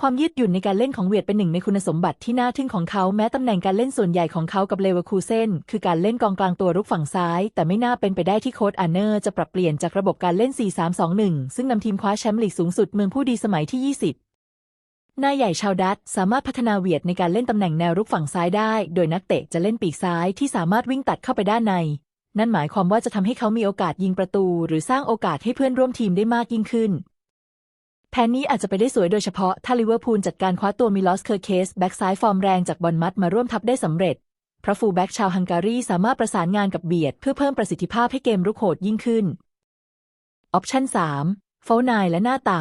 ความยืดหยุ่นในการเล่นของเวียดเป็นหนึ่งในคุณสมบัติที่น่าทึ่งของเขาแม้ตำแหน่งการเล่นส่วนใหญ่ของเขากับเลเวอร์คูเซนคือการเล่นกองกลางตัวรุกฝั่งซ้าย แต่ไม่น่าเป็นไปได้ที่โค้ชอาร์เนอร์จะปรับเปลี่ยนจากระบบการเล่น 4-3-2-1 ซึ่งนำทีมคว้าแชมป์ลีกสูงสุดเมืองผู้ดีสมัยที่ 20นายใหญ่ชาวดัตสามารถพัฒนาเวียดในการเล่นตำแหน่งแนวรุกฝั่งซ้ายได้ โดยนักเตะจะเล่นปีกซ้ายที่สามารถวิ่งตัดเข้าไปด้านใน นั่นหมายความว่าจะทำให้เขามีโอกาสยิงประตู หรือสร้างโอกาสให้เพื่อนร่วมทีมได้มากยิ่งขึ้น แผนนี้อาจจะไปได้สวยโดยเฉพาะ ถ้าลิเวอร์พูลจัดการคว้าตัวมิลอสเคอร์เคสแบ็กซ้ายฟอร์มแรงจากบอลมัดมาร่วมทัพได้สำเร็จ เพราะฟูลแบ็กชาวฮังการีสามารถประสานงานกับเบียด เพื่อเพิ่มประสิทธิภาพให้เกมรุกโหดยิ่งขึ้น ออปชั่น3เฟลนายและหน้าต่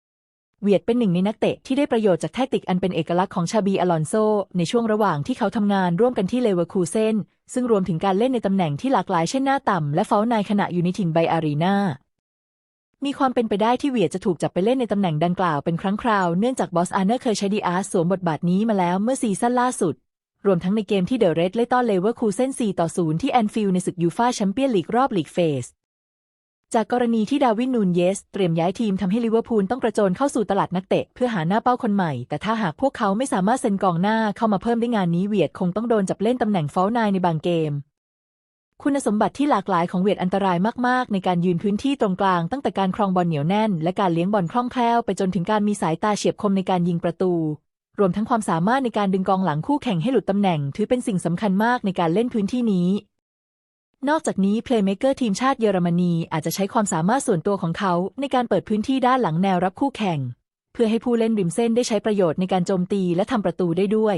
ำเวียดเป็นหนึ่งในนักเตะที่ได้ประโยชน์จากแทคติกอันเป็นเอกลักษณ์ของชาบีอลอนโซ ในช่วงระหว่างที่เขาทำงานร่วมกันที่เลเวอร์คูเซนซึ่งรวมถึงการเล่นในตำแหน่งที่หลากหลายเช่นหน้าต่ำและเฟลนายขณะอยู่ในถิ่นไบอารีนา มีความเป็นไปได้ที่เวียดจะถูกจับไปเล่นในตำแหน่งดังกล่าวเป็นครั้งคราว เนื่องจากบอสอาร์เนอร์เคยใช้ดีอาร์สวมบทบาทนี้มาแล้วเมื่อซีซั่นล่าสุด รวมทั้งในเกมที่เดอะเรดไล่ต้อนเลเวอร์คูเซน4ต่อ0ที่แอนฟิลด์ในศึกยูฟาแชมเปี้ยนลีกรอบลีกเฟส จากกรณีที่ดาวินนูนเยส เตรียมย้ายทีมทำให้ลิเวอร์พูลต้องกระโจนเข้าสู่ตลาดนักเตะเพื่อหาหน้าเป้าคนใหม่ แต่ถ้าหากพวกเขาไม่สามารถเซ็นกองหน้าเข้ามาเพิ่มได้งานนี้เวียดคงต้องโดนจับเล่นตำแหน่งฟอลนายในบางเกม คุณสมบัติที่หลากหลายของเวียดอันตรายมาก ๆ ในการยืนพื้นที่ตรงกลางตั้งแต่การครองบอลเหนียวแน่น และการเลี้ยงบอลคล่องแคล่วไปจนถึงการมีสายตาเฉียบคมในการยิงประตู รวมทั้งความสามารถในการดึงกองหลังคู่แข่งให้หลุดตำแหน่ง ถือเป็นสิ่งสำคัญมากในการเล่นพื้นที่นี้ นอกจากนี้เพลย์เมเกอร์ทีมชาติเยอรมนีอาจจะใช้ความสามารถส่วนตัวของเขา ในการเปิดพื้นที่ด้านหลังแนวรับคู่แข่ง เพื่อให้ผู้เล่นริมเส้นได้ใช้ประโยชน์ในการโจมตีและทำประตูได้ด้วย